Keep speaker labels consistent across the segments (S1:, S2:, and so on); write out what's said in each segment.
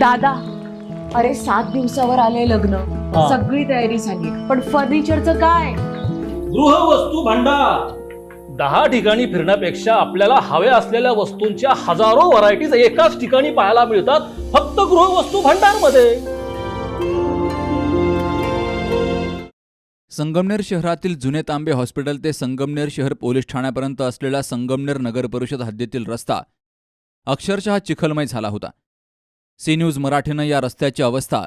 S1: दादा अरे सात दिवसावर आले लग्न.
S2: हा.
S1: सगळी तयारी झाली. पण फर्निचरचं काय?
S2: गृहवस्तू भांडार. दहा ठिकाणी फिरण्यापेक्षा आपल्याला हव्या असलेल्या वस्तूंच्या हजारो व्हरायटीज एकाच ठिकाणी पाहायला मिळतात फक्त गृहवस्तू भांडारमध्ये
S3: संगमनेर शहरातील जुने तांबे हॉस्पिटल ते संगमनेर शहर पोलीस ठाण्यापर्यंत असलेला संगमनेर नगर परिषद हद्दीतील रस्ता अक्षरशः चिखलमय झाला होता. सी न्यूज मराठीनं या रस्त्याची अवस्था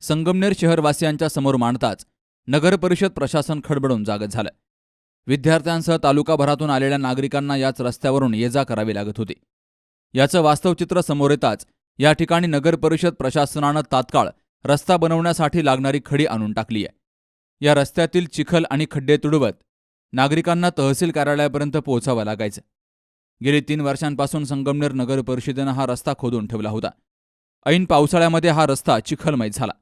S3: संगमनेर शहरवासियांच्या समोर मांडताच नगरपरिषद प्रशासन खडबडून जागत झालं. विद्यार्थ्यांसह तालुकाभरातून आलेल्या नागरिकांना याच रस्त्यावरून ये जा करावी लागत होती. याचं वास्तवचित्र समोर येताच या ठिकाणी नगरपरिषद प्रशासनानं तात्काळ रस्ता बनवण्यासाठी लागणारी खडी आणून टाकली आहे. या रस्त्यातील चिखल आणि खड्डे तुडवत नागरिकांना तहसील कार्यालयापर्यंत पोहोचावं लागायचं. गेली तीन वर्षांपासून संगमनेर नगर परिषदेनं हा रस्ता खोदून ठेवला होता. ऐन पावसाळ्यामध्ये हा रस्ता चिखलमय झाला.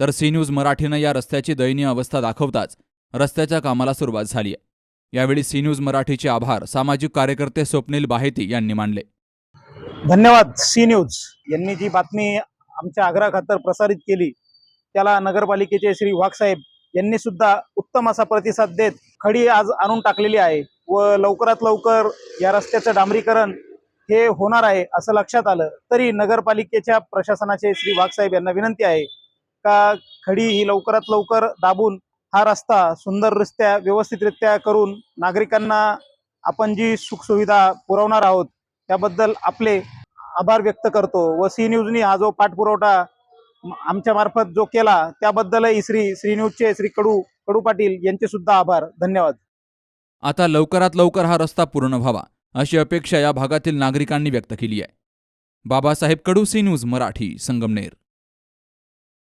S3: तर सी न्यूज मराठीनं या रस्त्याची दयनीय अवस्था दाखवताच रस्त्याच्या कामाला सुरुवात झाली आहे यावेळी सी न्यूज मराठीचे आभार सामाजिक कार्यकर्ते स्वप्नील बाहेती यांनी मानले.
S4: धन्यवाद सी न्यूज यांनी जी बातमी आमच्या आग्रहाखातर प्रसारित केली त्याला नगरपालिकेचे श्री वाघसाहेब यांनी सुद्धा उत्तम असा प्रतिसाद देत खडी आज आणून टाकलेली आहे व लवकरात लवकर या रस्त्याचं डांबरीकरण हे होणार आहे असं लक्षात आलं. तरी नगरपालिकेच्या प्रशासनाचे श्री वाघसाहेब यांना विनंती आहे का खडी ही लवकरात लवकर दाबून हा रस्ता सुंदर रस्त्या व्यवस्थितरित्या करून नागरिकांना आपण जी सुखसुविधा पुरवणार आहोत त्याबद्दल आपले आभार व्यक्त करतो व सी न्यूजनी हा जो पाठपुरवठा आमच्या मार्फत जो केला त्याबद्दलही श्री श्री न्यूजचे श्री कडू कडू पाटील यांचे सुद्धा आभार. धन्यवाद.
S3: आता लवकरात लवकर हा रस्ता पूर्ण व्हावा. अशी अपेक्षा या भागातील नागरिकांनी व्यक्त केली आहे. Babasaheb Kadu C news Marathi Sangamner.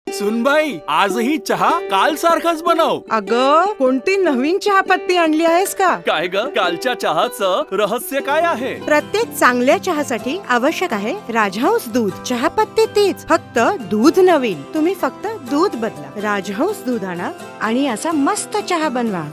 S5: सुनबाई आजही चहा काल सारखाच बनव.
S6: अग कोणती नवीन चहापत्ती आणली आहेस का?
S5: काय ग? कालच्या चहाचं रहस्य काय आहे?
S6: प्रत्येक चांगल्या चहासाठी आवश्यक आहे राजहंस दूध. चहापत्ती तीच फक्त दूध नवीन. तुम्ही फक्त दूध बदला. राजहंस दूध आणा आणि असा मस्त चहा बनवा.